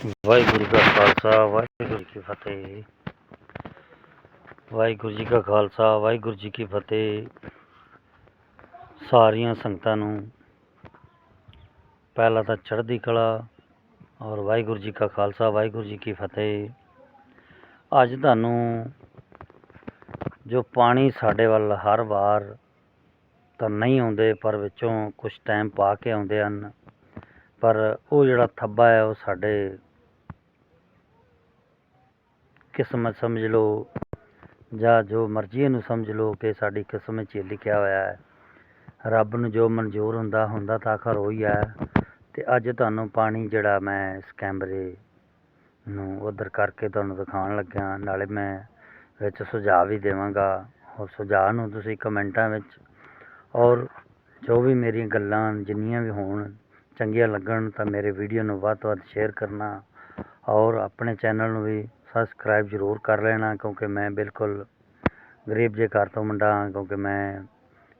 ਵਾਹਿਗੁਰੂ ਜੀ ਕਾ ਖਾਲਸਾ, ਵਾਹਿਗੁਰੂ ਜੀ ਕੀ ਫਤਿਹ। ਵਾਹਿਗੁਰੂ ਜੀ ਕਾ ਖਾਲਸਾ, ਵਾਹਿਗੁਰੂ ਜੀ ਕੀ ਫਤਿਹ। ਸਾਰੀਆਂ ਸੰਗਤਾਂ ਨੂੰ ਪਹਿਲਾਂ ਤਾਂ ਚੜ੍ਹਦੀ ਕਲਾ ਔਰ ਵਾਹਿਗੁਰੂ ਜੀ ਕਾ ਖਾਲਸਾ, ਵਾਹਿਗੁਰੂ ਜੀ ਕੀ ਫਤਿਹ। ਅੱਜ ਤੁਹਾਨੂੰ ਜੋ ਪਾਣੀ ਸਾਡੇ ਵੱਲ ਹਰ ਵਾਰ ਤਾਂ ਨਹੀਂ ਆਉਂਦੇ, ਪਰ ਵਿੱਚੋਂ ਕੁਝ ਟਾਈਮ ਪਾ ਕੇ ਆਉਂਦੇ ਹਨ, ਪਰ ਉਹ ਜਿਹੜਾ ਥੱਬਾ ਹੈ ਉਹ ਸਾਡੇ ਕਿਸਮਤ ਸਮਝ ਲਓ ਜਾਂ ਜੋ ਮਰਜ਼ੀ ਇਹਨੂੰ ਸਮਝ ਲਓ ਕਿ ਸਾਡੀ ਕਿਸਮਤ 'ਚ ਲਿਖਿਆ ਹੋਇਆ ਹੈ। ਰੱਬ ਨੂੰ ਜੋ ਮਨਜ਼ੂਰ ਹੁੰਦਾ ਹੁੰਦਾ ਤਾਂ ਆਖਰ ਉਹੀ ਹੈ। ਤੇ ਅੱਜ ਤੁਹਾਨੂੰ ਪਾਣੀ ਜਿਹੜਾ ਮੈਂ ਇਸ ਕੈਮਰੇ ਨੂੰ ਉਧਰ ਕਰਕੇ ਤੁਹਾਨੂੰ ਦਿਖਾਉਣ ਲੱਗਿਆ, ਨਾਲੇ ਮੈਂ ਵਿੱਚ ਸੁਝਾਅ ਵੀ ਦੇਵਾਂਗਾ। ਔਰ ਸੁਝਾਅ ਨੂੰ ਤੁਸੀਂ ਕਮੈਂਟਾਂ ਵਿੱਚ ਔਰ ਜੋ ਵੀ ਮੇਰੀਆਂ ਗੱਲਾਂ ਜਿੰਨੀਆਂ ਵੀ ਹੋਣ ਚੰਗੀਆਂ ਲੱਗਣ ਤਾਂ ਮੇਰੇ ਵੀਡੀਓ ਨੂੰ ਵੱਧ ਤੋਂ ਵੱਧ ਸ਼ੇਅਰ ਕਰਨਾ ਔਰ ਆਪਣੇ ਚੈਨਲ ਨੂੰ ਵੀ ਸਬਸਕ੍ਰਾਈਬ ਜ਼ਰੂਰ ਕਰ ਲੈਣਾ, ਕਿਉਂਕਿ ਮੈਂ ਬਿਲਕੁਲ ਗਰੀਬ ਜੇ ਘਰ ਤੋਂ ਮੁੰਡਾ ਹਾਂ, ਕਿਉਂਕਿ ਮੈਂ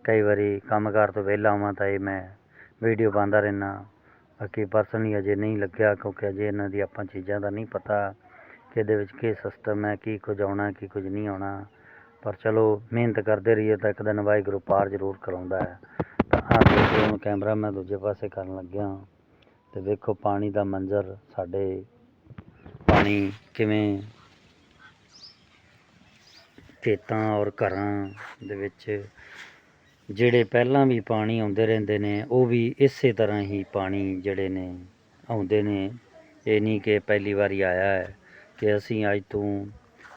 ਕਈ ਵਾਰੀ ਕੰਮਕਾਰ ਤੋਂ ਵਿਹਲਾ ਹੋਵਾਂ ਤਾਂ ਇਹ ਮੈਂ ਵੀਡੀਓ ਪਾਉਂਦਾ ਰਹਿੰਦਾ ਬਾਕੀ ਪਰਸਨਲੀ ਅਜੇ ਨਹੀਂ ਲੱਗਿਆ, ਕਿਉਂਕਿ ਅਜੇ ਇਹਨਾਂ ਦੀ ਆਪਾਂ ਚੀਜ਼ਾਂ ਦਾ ਨਹੀਂ ਪਤਾ ਕਿ ਇਹਦੇ ਵਿੱਚ ਕੀ ਸਿਸਟਮ ਹੈ, ਕੀ ਕੁਝ ਆਉਣਾ, ਕੀ ਕੁਝ ਨਹੀਂ ਆਉਣਾ। ਪਰ ਚਲੋ, ਮਿਹਨਤ ਕਰਦੇ ਰਹੀਏ ਤਾਂ ਇੱਕ ਦਿਨ ਵਾਹਿਗੁਰੂ ਪਾਰ ਜ਼ਰੂਰ ਕਰਾਉਂਦਾ ਹੈ। ਤਾਂ ਆਹ ਹੁਣ ਕੈਮਰਾ ਮੈਂ ਦੂਜੇ ਪਾਸੇ ਕਰਨ ਲੱਗਿਆ, ਤੇ ਵੇਖੋ ਪਾਣੀ ਦਾ ਮੰਜ਼ਰ ਸਾਡੇ ਪਾਣੀ ਕਿਵੇਂ ਖੇਤਾਂ ਔਰ ਘਰਾਂ ਦੇ ਵਿੱਚ ਜਿਹੜੇ ਪਹਿਲਾਂ ਵੀ ਪਾਣੀ ਆਉਂਦੇ ਰਹਿੰਦੇ ਨੇ, ਉਹ ਵੀ ਇਸੇ ਤਰ੍ਹਾਂ ਹੀ ਪਾਣੀ ਜਿਹੜੇ ਨੇ ਆਉਂਦੇ ਨੇ। ਇਹ ਨਹੀਂ ਕਿ ਪਹਿਲੀ ਵਾਰੀ ਆਇਆ ਹੈ ਕਿ ਅਸੀਂ ਅੱਜ ਤੋਂ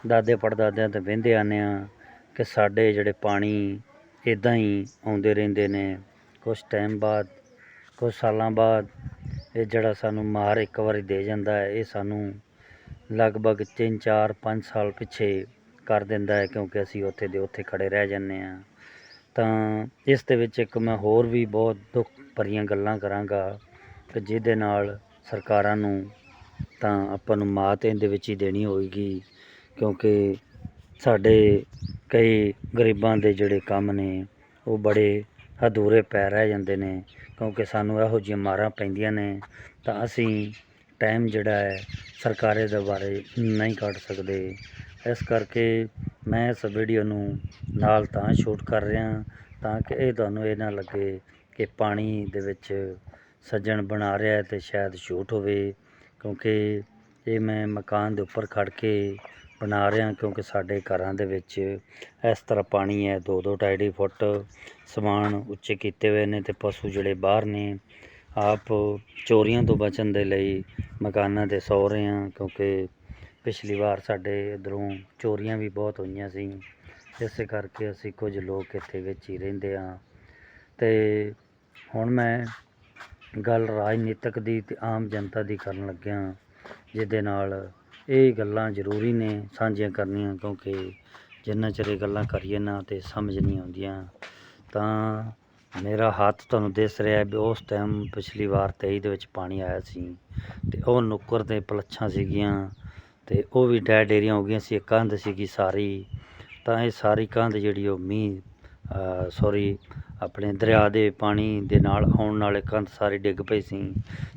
ਦਾਦੇ ਪੜਦਾਦਿਆਂ ਤੋਂ ਵਹਿੰਦੇ ਆਨੇ ਆ ਕਿ ਸਾਡੇ ਜਿਹੜੇ ਪਾਣੀ ਇਦਾਂ ਹੀ ਆਉਂਦੇ ਰਹਿੰਦੇ ਨੇ। ਕੁਝ ਟਾਈਮ ਬਾਅਦ ਕੁਝ ਸਾਲਾਂ ਬਾਅਦ ਇਹ ਜਿਹੜਾ ਸਾਨੂੰ ਮਾਰ ਇੱਕ ਵਾਰੀ ਦੇ ਜਾਂਦਾ ਹੈ, ਇਹ ਸਾਨੂੰ ਲਗਭਗ 3 4 5 ਸਾਲ ਪਿੱਛੇ ਕਰ ਦਿੰਦਾ ਹੈ ਕਿਉਂਕਿ ਅਸੀਂ ਉੱਥੇ ਦੇ ਉੱਥੇ ਖੜੇ ਰਹਿ ਜਾਂਦੇ ਆ ਤਾਂ ਇਸ ਦੇ ਵਿੱਚ ਇੱਕ ਮੈਂ ਹੋਰ ਵੀ ਬਹੁਤ ਦੁੱਖ ਭਰੀਆਂ ਗੱਲਾਂ ਕਰਾਂਗਾ ਕਿ ਜਿਹਦੇ ਨਾਲ ਸਰਕਾਰਾਂ ਨੂੰ ਤਾਂ ਆਪਾਂ ਨੂੰ ਮਾਤ ਇਹਦੇ ਵਿੱਚ ਹੀ ਦੇਣੀ ਹੋਏਗੀ ਕਿਉਂਕਿ ਸਾਡੇ ਕਈ ਗਰੀਬਾਂ ਦੇ ਜਿਹੜੇ ਕੰਮ ਨੇ ਉਹ ਬੜੇ ਅਧੂਰੇ ਪੈ ਰਹਿ ਜਾਂਦੇ ਨੇ ਕਿਉਂਕਿ ਸਾਨੂੰ ਇਹੋ ਜਿਹੀਆਂ ਮਾਰਾਂ ਪੈਂਦੀਆਂ ਨੇ। ਤਾਂ ਅਸੀਂ ਟਾਈਮ ਜਿਹੜਾ ਹੈ, ਸਰਕਾਰੇ ਦੇ ਬਾਰੇ ਨਹੀਂ ਕੱਢ ਸਕਦੇ। ਇਸ ਕਰਕੇ ਮੈਂ ਇਸ ਵੀਡੀਓ ਨੂੰ ਨਾਲ ਤਾਂ ਸ਼ੂਟ ਕਰ ਰਿਹਾ ਤਾਂ ਕਿ ਇਹ ਤੁਹਾਨੂੰ ਇਹ ਨਾ ਲੱਗੇ ਕਿ ਪਾਣੀ ਦੇ ਵਿੱਚ ਸੱਜਣ ਬਣਾ ਰਿਹਾ ਹੈ ਤੇ ਸ਼ਾਇਦ ਸ਼ੂਟ ਹੋਵੇ, ਕਿਉਂਕਿ ਇਹ ਮੈਂ ਮਕਾਨ ਦੇ ਉੱਪਰ ਖੜ ਕੇ ਬਣਾ ਰਿਹਾ ਕਿਉਂਕਿ ਸਾਡੇ ਘਰਾਂ ਦੇ ਵਿੱਚ ਇਸ ਤਰ੍ਹਾਂ ਪਾਣੀ ਹੈ। ਦੋ ਦੋ ਢਾਈ ਢਾਈ ਫੁੱਟ ਸਮਾਨ ਉੱਚੇ ਕੀਤੇ ਹੋਏ ਨੇ ਤੇ ਪਸ਼ੂ ਜਿਹੜੇ ਬਾਹਰ ਨੇ ਆਪ ਚੋਰੀਆਂ ਤੋਂ ਬਚਣ ਦੇ ਲਈ ਮਕਾਨਾਂ ਤੇ ਸੌ ਰਹੇ ਹਾਂ, ਕਿਉਂਕਿ ਪਿਛਲੀ ਵਾਰ ਸਾਡੇ ਇੱਧਰੋਂ ਚੋਰੀਆਂ ਵੀ ਬਹੁਤ ਹੋਈਆਂ ਸੀ। ਇਸੇ ਕਰਕੇ ਅਸੀਂ ਕੁਝ ਲੋਕ ਇੱਥੇ ਵਿੱਚ ਹੀ ਰਹਿੰਦੇ ਹਾਂ। ਅਤੇ ਹੁਣ ਮੈਂ ਗੱਲ ਰਾਜਨੀਤਿਕ ਦੀ ਅਤੇ ਆਮ ਜਨਤਾ ਦੀ ਕਰਨ ਲੱਗਿਆ, ਜਿਹਦੇ ਨਾਲ ਇਹ ਗੱਲਾਂ ਜ਼ਰੂਰੀ ਨੇ, ਸਾਂਝੀਆਂ ਕਰਨੀਆਂ, ਕਿਉਂਕਿ ਜਿੰਨਾ ਚਿਰ ਇਹ ਗੱਲਾਂ ਕਰੀਏ ਨਾ ਤੇ ਸਮਝ ਨਹੀਂ ਆਉਂਦੀਆਂ, ਤਾਂ ਮੇਰਾ ਹੱਥ ਤੁਹਾਨੂੰ ਦਿਸ ਰਿਹਾ ਵੀ ਉਸ ਟਾਈਮ ਪਿਛਲੀ ਵਾਰ 23 ਦੇ ਵਿੱਚ ਪਾਣੀ ਆਇਆ ਸੀ ਤੇ ਉਹ ਨੁੱਕਰ ਤੇ ਪਲੱਛਾਂ ਸੀਗੀਆਂ ਤੇ ਉਹ ਵੀ ਡੈ ਡੇਰੀਆਂ ਹੋ ਗਈਆਂ ਸੀ ਕੰਧ ਸੀਗੀ ਸਾਰੀ। ਤਾਂ ਇਹ ਸਾਰੀ ਕੰਧ ਜਿਹੜੀ ਉਹ ਮੀਂਹ ਸੌਰੀ ਆਪਣੇ ਦਰਿਆ ਦੇ ਪਾਣੀ ਦੇ ਨਾਲ ਆਉਣ ਨਾਲ ਇਹ ਕੰਧ ਸਾਰੀ ਡਿੱਗ ਪਈ ਸੀ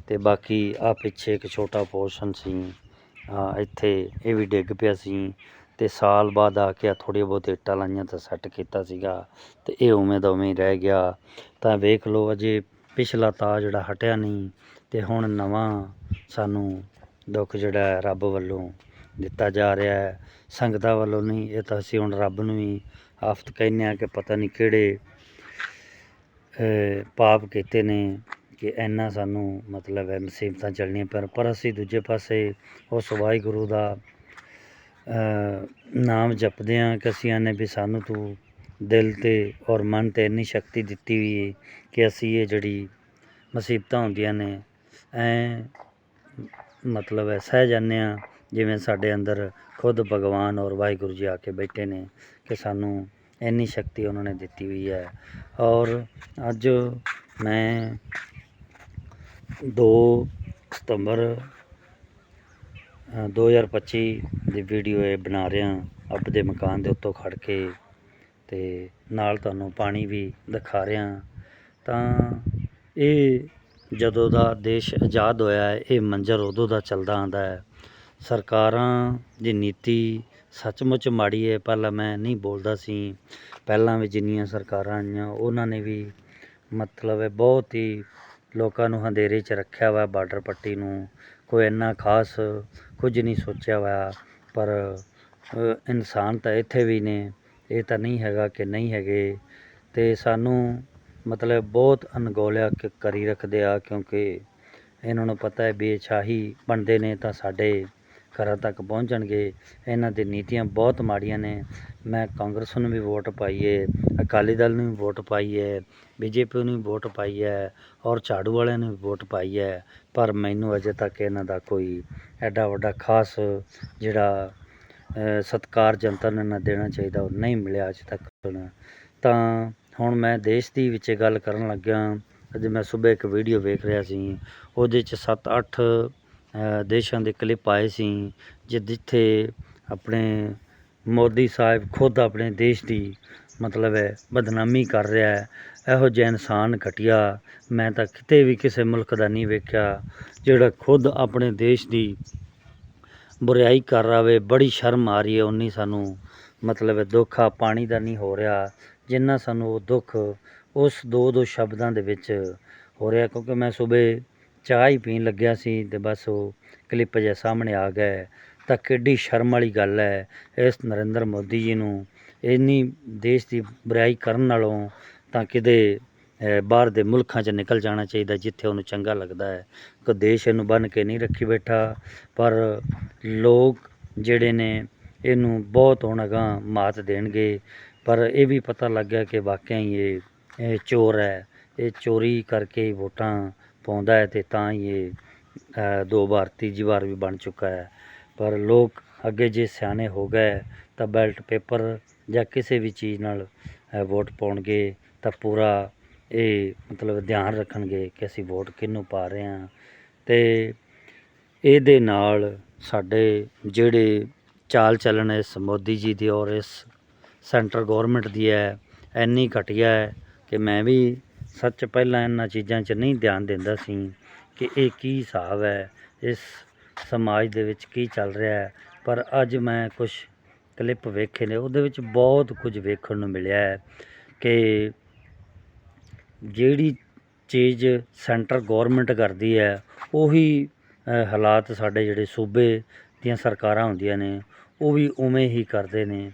ਤੇ ਬਾਕੀ ਆ ਪਿੱਛੇ ਇੱਕ ਛੋਟਾ ਪੋਰਸ਼ਨ ਸੀ। ਇੱਥੇ ਇਹ ਵੀ ਡਿੱਗ ਪਿਆ ਸੀ। ਤੇ ਸਾਲ ਬਾਅਦ ਆ ਕੇ ਥੋੜੀ ਬਹੁਤ ਇੱਟਾਂ ਲਾਈਆਂ ਤਾਂ ਸੈੱਟ ਕੀਤਾ ਸੀਗਾ ਤੇ ਇਹ ਉਵੇਂ ਦਾ ਉਵੇਂ ਹੀ ਰਹਿ ਗਿਆ। ਤਾਂ ਵੇਖ ਲਓ ਅਜੇ ਪਿਛਲਾ ਤਾਂ ਜਿਹੜਾ ਹਟਿਆ ਨਹੀਂ ਤੇ ਹੁਣ ਨਵਾਂ ਸਾਨੂੰ ਦੁੱਖ ਜਿਹੜਾ ਰੱਬ ਵੱਲੋਂ ਦਿੱਤਾ ਜਾ ਰਿਹਾ ਹੈ। ਸੰਗਤਾਂ ਵੱਲੋਂ ਨਹੀਂ, ਇਹ ਤਾਂ ਅਸੀਂ ਹੁਣ ਰੱਬ ਨੂੰ ਵੀ ਆਫਤ ਕਹਿੰਦੇ ਆ ਕਿ ਪਤਾ ਨਹੀਂ ਕਿਹੜੇ ਪਾਪ ਕੀਤੇ ਨੇ ਕਿ ਇੰਨਾ ਸਾਨੂੰ ਮਤਲਬ ਹੈ ਮੁਸੀਬਤਾਂ ਚੱਲਣੀਆਂ ਪਰ ਪਰ ਅਸੀਂ ਦੂਜੇ ਪਾਸੇ ਉਸ ਵਾਹਿਗੁਰੂ ਦਾ ਨਾਮ ਜਪਦੇ ਹਾਂ ਕਿ ਅਸੀਂ ਆਨੇ ਵੀ ਸਾਨੂੰ ਤੂੰ ਦਿਲ ਤੇ ਔਰ ਮਨ ਤੇ ਇੰਨੀ ਸ਼ਕਤੀ ਦਿੱਤੀ ਹੋਈ ਹੈ ਕਿ ਅਸੀਂ ਇਹ ਜਿਹੜੀ ਮੁਸੀਬਤਾਂ ਹੁੰਦੀਆਂ ਨੇ, ਐ ਮਤਲਬ ਹੈ ਸਹਿ ਜਾਂਦੇ ਹਾਂ, ਜਿਵੇਂ ਸਾਡੇ ਅੰਦਰ ਖੁਦ ਭਗਵਾਨ ਔਰ ਵਾਹਿਗੁਰੂ ਜੀ ਆ ਕੇ ਬੈਠੇ ਨੇ ਕਿ ਸਾਨੂੰ ਇੰਨੀ ਸ਼ਕਤੀ ਉਹਨਾਂ ਨੇ ਦਿੱਤੀ ਹੋਈ ਹੈ ਔਰ ਅੱਜ ਮੈਂ 2 ਸਤੰਬਰ 2025 ਦੀ ਵੀਡੀਓ ਇਹ ਬਣਾ ਰਿਹਾ ਆਪਣੇ ਮਕਾਨ ਦੇ ਉੱਤੋਂ ਖੜ ਕੇ ਤੇ ਨਾਲ ਤੁਹਾਨੂੰ ਪਾਣੀ ਵੀ ਦਿਖਾ ਰਿਹਾ ਤਾਂ ਇਹ ਜਦੋਂ ਦਾ ਦੇਸ਼ ਆਜ਼ਾਦ ਹੋਇਆ ਹੈ, ਇਹ ਮੰਜ਼ਰ ਉਦੋਂ ਦਾ ਚੱਲਦਾ ਆਂਦਾ ਹੈ। ਸਰਕਾਰਾਂ ਦੀ ਨੀਤੀ ਸੱਚਮੁੱਚ ਮਾੜੀ ਹੈ, ਪਹਿਲਾਂ ਮੈਂ ਨਹੀਂ ਬੋਲਦਾ ਸੀ। ਪਹਿਲਾਂ ਵੀ ਜਿੰਨੀਆਂ ਸਰਕਾਰਾਂ ਆਈਆਂ, ਉਹਨਾਂ ਨੇ ਵੀ ਮਤਲਬ ਹੈ ਬਹੁਤ ਹੀ ਲੋਕਾਂ ਨੂੰ ਹਨੇਰੇ 'ਚ ਰੱਖਿਆ ਵਾ ਬਾਰਡਰ ਪੱਟੀ ਨੂੰ। ਕੋਈ ਇੰਨਾ ਖਾਸ ਕੁਝ ਨਹੀਂ ਸੋਚਿਆ ਹੋਇਆ, ਪਰ ਇਨਸਾਨ ਤਾਂ ਇੱਥੇ ਵੀ ਨੇ, ਇਹ ਤਾਂ ਨਹੀਂ ਹੈਗਾ ਕਿ ਨਹੀਂ ਹੈਗੇ। ਤੇ ਸਾਨੂੰ ਮਤਲਬ ਬਹੁਤ ਅਣਗੌਲਿਆ ਕ- ਕਰੀ ਰੱਖਦੇ ਆ, ਕਿਉਂਕਿ ਇਹਨਾਂ ਨੂੰ ਪਤਾ ਹੈ ਵੀ ਇਹ ਸ਼ਾਹੀ ਬਣਦੇ ਨੇ ਤਾਂ ਸਾਡੇ ਘਰਾਂ ਤੱਕ ਪਹੁੰਚਣਗੇ। ਇਹਨਾਂ ਦੀ ਨੀਤੀਆਂ ਬਹੁਤ ਮਾੜੀਆਂ ਨੇ। ਮੈਂ ਕਾਂਗਰਸ ਨੂੰ ਵੀ ਵੋਟ ਪਾਈ ਹੈ ਅਕਾਲੀ ਦਲ ਨੂੰ ਵੀ ਵੋਟ ਪਾਈ ਹੈ ਬੀਜੇਪੀ ਨੂੰ ਵੀ ਵੋਟ ਪਾਈ ਹੈ ਔਰ ਝਾੜੂ ਵਾਲਿਆਂ ਨੂੰ ਵੀ ਵੋਟ ਪਾਈ ਹੈ ਪਰ ਮੈਨੂੰ ਅਜੇ ਤੱਕ ਇਹਨਾਂ ਦਾ ਕੋਈ ਐਡਾ ਵੱਡਾ ਖਾਸ ਜਿਹੜਾ ਅ, ਸਤਿਕਾਰ ਜਨਤਾ ਨੂੰ ਨਾ ਦੇਣਾ ਚਾਹੀਦਾ ਉਹ ਨਹੀਂ ਮਿਲਿਆ ਅਜੇ ਤੱਕ ਤਾਂ ਹੁਣ ਮੈਂ ਦੇਸ਼ ਦੀ ਵਿੱਚ ਗੱਲ ਕਰਨ ਲੱਗਿਆ ਅੱਜ ਮੈਂ ਸਵੇਰ ਇੱਕ ਵੀਡੀਓ ਵੇਖ ਰਿਹਾ ਸੀ। ਉਹਦੇ ਚ 7-8 ਦੇਸ਼ਾਂ ਦੇ ਕਲਿੱਪ ਆਏ ਸੀ, ਜਿ- ਜਿੱਥੇ ਆਪਣੇ ਮੋਦੀ ਸਾਹਿਬ ਖੁਦ ਆਪਣੇ ਦੇਸ਼ ਦੀ ਮਤਲਬ ਹੈ, ਬਦਨਾਮੀ ਕਰ ਰਿਹਾ ਹੈ। ਇਹੋ ਜਿਹਾ ਇਨਸਾਨ ਘਟੀਆ। ਮੈਂ ਤਾਂ ਕਿਤੇ ਵੀ ਕਿਸੇ ਮੁਲਕ ਦਾ ਨਹੀਂ ਵੇਖਿਆ, ਜਿਹੜਾ ਖੁਦ ਆਪਣੇ ਦੇਸ਼ ਦੀ ਬੁਰਾਈ ਕਰ ਰਿਹਾ ਬੜੀ ਸ਼ਰਮ ਆ ਰਹੀ ਹੈ ਉਨੀ ਸਾਨੂੰ। ਮਤਲਬ ਹੈ, ਦੁੱਖ ਆ, ਪਾਣੀ ਦਾ ਨਹੀਂ ਹੋ ਰਿਹਾ। ਜਿੰਨਾ ਸਾਨੂੰ ਉਹ ਦੁੱਖ ਉਸ ਦੋ ਦੋ ਸ਼ਬਦਾਂ ਦੇ ਵਿੱਚ ਹੋ ਰਿਹਾ, ਕਿਉਂਕਿ ਮੈਂ ਸਵੇਰ ਚਾਹ ਹੀ ਪੀਣ ਲੱਗਿਆ ਸੀ ਅਤੇ ਬਸ ਉਹ ਕਲਿੱਪ ਜਿਹਾ ਸਾਹਮਣੇ ਆ ਗਿਆ ਤਾਂ ਕਿੱਡੀ ਸ਼ਰਮ ਵਾਲੀ ਗੱਲ ਹੈ ਇਸ ਨਰਿੰਦਰ ਮੋਦੀ ਜੀ ਨੂੰ। ਇੰਨੀ ਦੇਸ਼ ਦੀ ਬੁਰਾਈ ਕਰਨ ਨਾਲੋਂ ਤਾਂ ਕਿਤੇ ਬਾਹਰ ਦੇ ਮੁਲਕਾਂ 'ਚ ਨਿਕਲ ਜਾਣਾ ਚਾਹੀਦਾ ਜਿੱਥੇ ਉਹਨੂੰ ਚੰਗਾ ਲੱਗਦਾ ਹੈ। ਕਿ ਦੇਸ਼ ਇਹਨੂੰ ਬੰਨ ਕੇ ਨਹੀਂ ਰੱਖੀ ਬੈਠਾ, ਪਰ ਲੋਕ ਜਿਹੜੇ ਨੇ ਇਹਨੂੰ ਬਹੁਤ ਹੁਣ ਅਗਾਂਹ ਮਾਤ ਦੇਣਗੇ। ਪਰ ਇਹ ਵੀ ਪਤਾ ਲੱਗ ਗਿਆ ਕਿ ਵਾਕਿਆ ਹੀ ਇਹ ਚੋਰ ਹੈ। ਇਹ ਚੋਰੀ ਕਰਕੇ ਵੋਟਾਂ ਪਾਉਂਦਾ ਹੈ ਤੇ ਤਾਂ ਹੀ ਇਹ ਦੋ ਵਾਰ, ਤੀਜੀ ਵਾਰ ਵੀ ਬਣ ਚੁੱਕਾ ਹੈ। ਪਰ ਲੋਕ ਅੱਗੇ ਜੇ ਸਿਆਣੇ ਹੋ ਗਏ ਤਾਂ ਬੈਲਟ ਪੇਪਰ ਜਾਂ ਕਿਸੇ ਵੀ ਚੀਜ਼ ਨਾਲ ਵੋਟ ਪਾਉਣਗੇ ਤਾਂ ਪੂਰਾ ਇਹ ਮਤਲਬ ਧਿਆਨ ਰੱਖਣਗੇ ਕਿ ਅਸੀਂ ਵੋਟ ਕਿਹਨੂੰ ਪਾ ਰਹੇ ਹਾਂ। ਤੇ ਇਹਦੇ ਨਾਲ ਸਾਡੇ ਜਿਹੜੇ ਚਾਲ ਚੱਲਣ ਇਸ ਮੋਦੀ ਜੀ ਦੀ ਔਰ ਇਸ ਸੈਂਟਰ ਗਵਰਨਮੈਂਟ ਦੀ ਹੈ ਇੰਨੀ ਘਟੀਆ ਹੈ ਕਿ ਮੈਂ ਵੀ ਸੱਚ ਪਹਿਲਾਂ ਇਹਨਾਂ ਚੀਜ਼ਾਂ 'ਚ ਨਹੀਂ ਧਿਆਨ ਦਿੰਦਾ ਸੀ ਕਿ ਇਹ ਕੀ ਹਿਸਾਬ ਹੈ, ਇਸ ਸਮਾਜ ਦੇ ਵਿੱਚ ਕੀ ਚੱਲ ਰਿਹਾ ਹੈ। ਪਰ ਅੱਜ ਮੈਂ ਕੁਝ ਕਲਿੱਪ ਵੇਖੇ ਨੇ, ਉਹਦੇ ਵਿੱਚ ਬਹੁਤ ਕੁਝ ਵੇਖਣ ਨੂੰ ਮਿਲਿਆ ਹੈ ਕਿ ਜਿਹੜੀ ਚੀਜ਼ ਸੈਂਟਰ ਗਵਰਨਮੈਂਟ ਕਰਦੀ ਹੈ, ਉਹੀ ਹਾਲਾਤ ਸਾਡੇ ਜਿਹੜੇ ਸੂਬੇ ਦੀਆਂ ਸਰਕਾਰਾਂ ਹੁੰਦੀਆਂ ਨੇ, ਉਹ ਵੀ ਉਵੇਂ ਹੀ ਕਰਦੇ ਨੇ।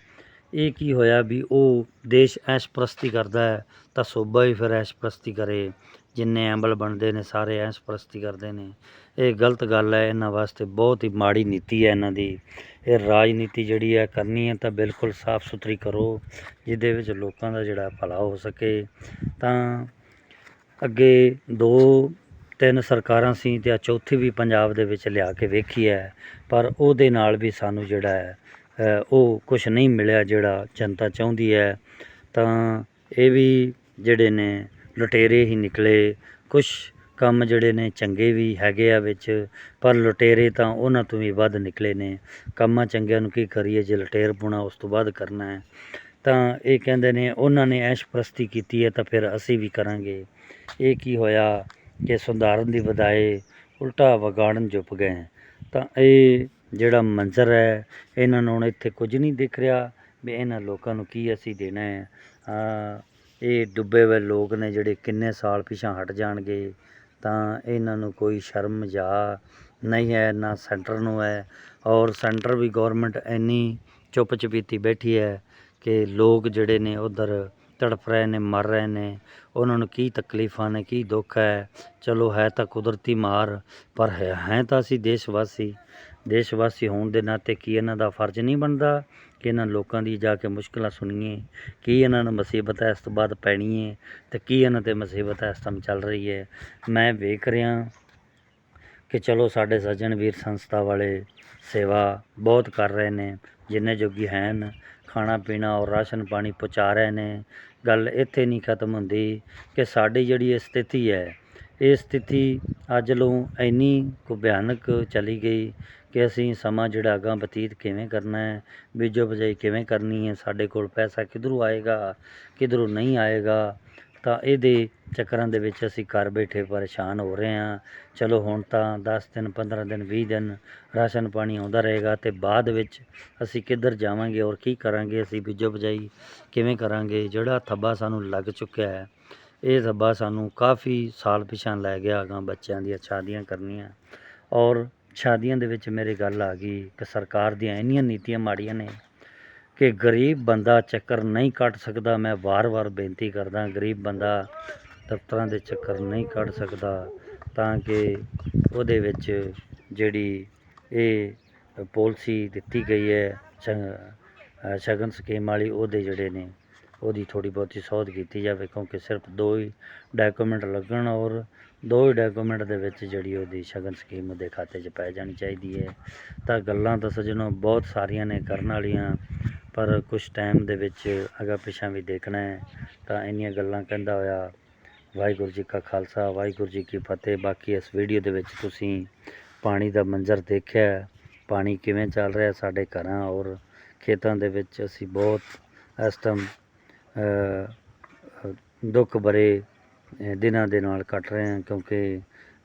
ਇਹ ਕੀ ਹੋਇਆ ਵੀ ਉਹ ਦੇਸ਼ ਐਸ਼ ਪ੍ਰਸਤੀ ਕਰਦਾ ਹੈ, ਤਾਂ ਸੂਬਾ ਹੀ ਫਿਰ ਐਸ਼ ਪ੍ਰਸਤੀ ਕਰੇ। ਜਿੰਨੇ ਐਂਬਲ ਬਣਦੇ ਨੇ, ਸਾਰੇ ਐਸ਼ ਪ੍ਰਸਤੀ ਕਰਦੇ ਨੇ। ਇਹ ਗਲਤ ਗੱਲ ਹੈ, ਇਹਨਾਂ ਵਾਸਤੇ ਬਹੁਤ ਹੀ ਮਾੜੀ ਨੀਤੀ ਹੈ ਇਹਨਾਂ ਦੀ। ਇਹ ਰਾਜਨੀਤੀ ਜਿਹੜੀ ਹੈ, ਕਰਨੀ ਹੈ ਤਾਂ ਬਿਲਕੁਲ ਸਾਫ਼ ਸੁਥਰੀ ਕਰੋ, ਜਿਹਦੇ ਵਿੱਚ ਲੋਕਾਂ ਦਾ ਜਿਹੜਾ ਭਲਾ ਹੋ ਸਕੇ। ਤਾਂ ਅੱਗੇ ਦੋ ਤਿੰਨ ਸਰਕਾਰਾਂ ਸੀ, ਤੇ ਆ ਚੌਥੀ ਵੀ ਪੰਜਾਬ ਦੇ ਵਿੱਚ ਲਿਆ ਕੇ ਵੇਖੀ ਹੈ, ਪਰ ਉਹਦੇ ਨਾਲ ਵੀ ਸਾਨੂੰ ਜਿਹੜਾ ਹੈ ਉਹ ਕੁਝ ਨਹੀਂ ਮਿਲਿਆ ਜਿਹੜਾ ਜਨਤਾ ਚਾਹੁੰਦੀ ਹੈ, ਤਾਂ ਇਹ ਵੀ ਜਿਹੜੇ ਨੇ ਲੁਟੇਰੇ ਹੀ ਨਿਕਲੇ। ਕੁਝ ਕੰਮ ਜਿਹੜੇ ਨੇ ਚੰਗੇ ਵੀ ਹੈਗੇ ਆ ਵਿੱਚ, ਪਰ ਲੁਟੇਰੇ ਤਾਂ ਉਹਨਾਂ ਤੋਂ ਵੀ ਵੱਧ ਨਿਕਲੇ ਨੇ। ਕੰਮਾਂ ਚੰਗਿਆਂ ਨੂੰ ਕੀ ਕਰੀਏ, ਜੇ ਲੁਟੇਰ ਪੁਣਾ ਉਸ ਤੋਂ ਬਾਅਦ ਕਰਨਾ ਹੈ। ਤਾਂ ਇਹ ਕਹਿੰਦੇ ਨੇ, ਉਹਨਾਂ ਨੇ ਐਸ਼ ਪ੍ਰਸਤੀ ਕੀਤੀ ਹੈ ਤਾਂ ਫਿਰ ਅਸੀਂ ਵੀ ਕਰਾਂਗੇ। ਇਹ ਕੀ ਹੋਇਆ ਕਿ ਸੁਧਾਰਨ ਦੀ ਵਧਾਏ ਉਲਟਾ ਵਗਾੜਨ ਜੁਪ ਗਏ। ਤਾਂ ਇਹ ਜਿਹੜਾ ਮੰਜ਼ਰ ਹੈ, ਇਹਨਾਂ ਨੂੰ ਹੁਣ ਇੱਥੇ ਕੁਝ ਨਹੀਂ ਦਿਖ ਰਿਹਾ ਵੀ ਇਹਨਾਂ ਲੋਕਾਂ ਨੂੰ ਕੀ ਅਸੀਂ ਦੇਣਾ ਹੈ। ਇਹ ਡੁੱਬੇ ਹੋਏ ਲੋਕ ਨੇ ਜਿਹੜੇ ਕਿੰਨੇ ਸਾਲ ਪਿਛਾਂ ਹਟ ਜਾਣਗੇ, ਤਾਂ ਇਹਨਾਂ ਨੂੰ ਕੋਈ ਸ਼ਰਮ ਜਾ ਨਹੀਂ ਹੈ, ਨਾ ਸੈਂਟਰ ਨੂੰ ਹੈ। ਔਰ ਸੈਂਟਰ ਵੀ ਗਵਰਨਮੈਂਟ ਇੰਨੀ ਚੁੱਪ ਚਪੀਤੀ ਬੈਠੀ ਹੈ ਕਿ ਲੋਕ ਜਿਹੜੇ ਨੇ ਉਧਰ ਤੜਫ ਰਹੇ ਨੇ, ਮਰ ਰਹੇ ਨੇ, ਉਹਨਾਂ ਨੂੰ ਕੀ ਤਕਲੀਫਾਂ ਨੇ, ਕੀ ਦੁੱਖ ਹੈ। ਚਲੋ ਹੈ ਤਾਂ ਕੁਦਰਤੀ ਮਾਰ, ਪਰ ਹੈ ਹੈ ਤਾਂ ਅਸੀਂ ਦੇਸ਼ ਵਾਸੀ ਦੇਸ਼ ਵਾਸੀ ਹੋਣ ਦੇ ਨਾਤੇ ਕੀ ਇਹਨਾਂ ਦਾ ਫਰਜ਼ ਨਹੀਂ ਬਣਦਾ ਕਿ ਇਹਨਾਂ ਲੋਕਾਂ ਦੀ ਜਾ ਕੇ ਮੁਸ਼ਕਲਾਂ ਸੁਣੀਏ, ਕੀ ਇਹਨਾਂ ਨੂੰ ਮੁਸੀਬਤ ਇਸ ਤੋਂ ਬਾਅਦ ਪੈਣੀ ਹੈ ਤੇ ਕੀ ਇਹਨਾਂ ਤੇ ਮੁਸੀਬਤ ਇਸ ਟਾਈਮ ਚੱਲ ਰਹੀ ਹੈ। ਮੈਂ ਵੇਖ ਰਿਹਾ ਕਿ ਚਲੋ ਸਾਡੇ ਸੱਜਣ ਵੀਰ ਸੰਸਥਾ ਵਾਲੇ ਸੇਵਾ ਬਹੁਤ ਕਰ ਰਹੇ ਨੇ, ਜਿੰਨੇ ਜੋਗੀ ਹਨ, ਖਾਣਾ ਪੀਣਾ ਔਰ ਰਾਸ਼ਨ ਪਾਣੀ ਪਹੁੰਚਾ ਰਹੇ ਨੇ। ਗੱਲ ਇੱਥੇ ਨਹੀਂ ਖਤਮ ਹੁੰਦੀ ਕਿ ਸਾਡੀ ਜਿਹੜੀ ਇਹ ਸਥਿਤੀ ਹੈ, ਇਹ ਸਥਿਤੀ ਅੱਜ ਨੂੰ ਇੰਨੀ ਕੁ ਭਿਆਨਕ ਚਲੀ ਗਈ ਕਿ ਅਸੀਂ ਸਮਾਂ ਜਿਹੜਾ ਅਗਾਂਹ ਬਤੀਤ ਕਿਵੇਂ ਕਰਨਾ ਹੈ, ਬੀਜੋ ਬਿਜਾਈ ਕਿਵੇਂ ਕਰਨੀ ਹੈ, ਸਾਡੇ ਕੋਲ ਪੈਸਾ ਕਿੱਧਰੋਂ ਆਏਗਾ, ਕਿੱਧਰੋਂ ਨਹੀਂ ਆਏਗਾ, ਤਾਂ ਇਹਦੇ ਚੱਕਰਾਂ ਦੇ ਵਿੱਚ ਅਸੀਂ ਘਰ ਬੈਠੇ ਪਰੇਸ਼ਾਨ ਹੋ ਰਹੇ ਹਾਂ। ਚਲੋ ਹੁਣ ਤਾਂ 10 ਦਿਨ 15 ਦਿਨ 20 ਦਿਨ ਰਾਸ਼ਨ ਪਾਣੀ ਆਉਂਦਾ ਰਹੇਗਾ ਤੇ ਬਾਅਦ ਵਿੱਚ ਅਸੀਂ ਕਿੱਧਰ ਜਾਵਾਂਗੇ ਔਰ ਕੀ ਕਰਾਂਗੇ, ਅਸੀਂ ਬੀਜੋ ਬਿਜਾਈ ਕਿਵੇਂ ਕਰਾਂਗੇ? ਜਿਹੜਾ ਥੱਬਾ ਸਾਨੂੰ ਲੱਗ ਚੁੱਕਿਆ ਹੈ, ਇਹ ਥੱਬਾ ਸਾਨੂੰ ਕਾਫੀ ਸਾਲ ਪਿਛਾਂ ਲੈ ਗਿਆ ਅਗਾਂ ਬੱਚਿਆਂ ਦੀਆਂ ਸ਼ਾਦੀਆਂ ਕਰਨੀਆਂ। ਔਰ ਸ਼ਾਦੀਆਂ ਦੇ ਵਿੱਚ ਮੇਰੀ ਗੱਲ ਆ ਗਈ ਕਿ ਸਰਕਾਰ ਦੀਆਂ ਇੰਨੀਆਂ ਨੀਤੀਆਂ ਮਾੜੀਆਂ ਨੇ ਕਿ ਗਰੀਬ ਬੰਦਾ ਚੱਕਰ ਨਹੀਂ ਕੱਟ ਸਕਦਾ। ਮੈਂ ਵਾਰ-ਵਾਰ ਬੇਨਤੀ ਕਰਦਾ, ਗਰੀਬ ਬੰਦਾ ਦਫ਼ਤਰਾਂ ਦੇ ਚੱਕਰ ਨਹੀਂ ਕੱਢ ਸਕਦਾ ਤਾਂ ਕਿ ਉਹਦੇ ਵਿੱਚ ਜਿਹੜੀ ਇਹ ਪਾਲਿਸੀ ਦਿੱਤੀ ਗਈ ਹੈ ਸ਼- ਸ਼ਗਨ ਸਕੀਮ ਵਾਲੀ, ਉਹਦੇ ਜਿਹੜੇ ਨੇ, ਉਹਦੀ ਥੋੜੀ ਬਹੁਤੀ ਸੋਧ ਕੀਤੀ ਜਾਵੇ ਕਿਉਂਕਿ ਸਿਰਫ ਦੋ ਹੀ ਡਾਕੂਮੈਂਟ ਲੱਗਣ ਔਰ ਦੋ ਹੀ ਡਾਕੂਮੈਂਟ ਦੇ ਵਿੱਚ ਜਿਹੜੀ ਉਹਦੀ ਸ਼ਗਨ ਸਕੀਮ ਉਹਦੇ ਖਾਤੇ 'ਚ ਪੈ ਜਾਣੀ ਚਾਹੀਦੀ ਹੈ। ਤਾਂ ਗੱਲਾਂ ਤਾਂ ਸੱਜਣੋ ਬਹੁਤ ਸਾਰੀਆਂ ਨੇ, ਕਰਨ ਵਾਲੀਆਂ। ਪਰ ਕੁਝ ਟਾਈਮ ਦੇ ਵਿੱਚ ਅਗਾ ਪਿਛਾਂ ਵੀ ਦੇਖਣਾ ਹੈ। ਤਾਂ ਇੰਨੀਆਂ ਗੱਲਾਂ ਕਹਿੰਦਾ ਹੋਇਆ, ਵਾਹਿਗੁਰੂ ਜੀ ਕਾ ਖਾਲਸਾ, ਵਾਹਿਗੁਰੂ ਜੀ ਕੀ ਫਤਿਹ। ਬਾਕੀ ਇਸ ਵੀਡੀਓ ਦੇ ਵਿੱਚ ਤੁਸੀਂ ਪਾਣੀ ਦਾ ਮੰਜ਼ਰ ਦੇਖਿਆ ਪਾਣੀ ਕਿਵੇਂ ਚੱਲ ਰਿਹਾ ਸਾਡੇ ਘਰਾਂ ਔਰ ਖੇਤਾਂ ਦੇ ਵਿੱਚ ਅਸੀਂ ਬਹੁਤ ਇਸ ਟਾਈਮ ਦੁੱਖ ਭਰੇ ਦਿਨਾਂ ਦੇ ਨਾਲ ਕੱਟ ਰਹੇ ਹਾਂ ਕਿਉਂਕਿ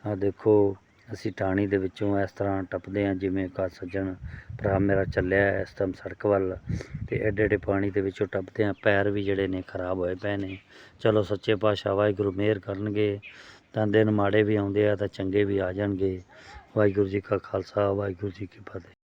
ਆ ਦੇਖੋ, ਅਸੀਂ ਟਾਣੀ ਦੇ ਵਿੱਚੋਂ ਇਸ ਤਰ੍ਹਾਂ ਟੱਪਦੇ ਹਾਂ ਜਿਵੇਂ ਕਾ ਸੱਜਣ ਭਰਾ ਮੇਰਾ ਚੱਲਿਆ ਇਸ ਟਾਈਮ ਸੜਕ ਵੱਲ ਤੇ ਐਡੇ ਐਡੇ ਪਾਣੀ ਦੇ ਵਿੱਚੋਂ ਟੱਪਦੇ ਹਾਂ, ਪੈਰ ਵੀ ਜਿਹੜੇ ਨੇ ਖਰਾਬ ਹੋਏ ਪਏ ਨੇ। ਚਲੋ ਸੱਚੇ ਪਾਤਸ਼ਾਹ ਵਾਹਿਗੁਰੂ ਮਿਹਰ ਕਰਨਗੇ, ਤਾਂ ਦਿਨ ਮਾੜੇ ਵੀ ਆਉਂਦੇ ਆ ਤਾਂ ਚੰਗੇ ਵੀ ਆ ਜਾਣਗੇ। ਵਾਹਿਗੁਰੂ ਜੀ ਕਾ ਖਾਲਸਾ, ਵਾਹਿਗੁਰੂ ਜੀ ਕੀ ਫਤਿਹ।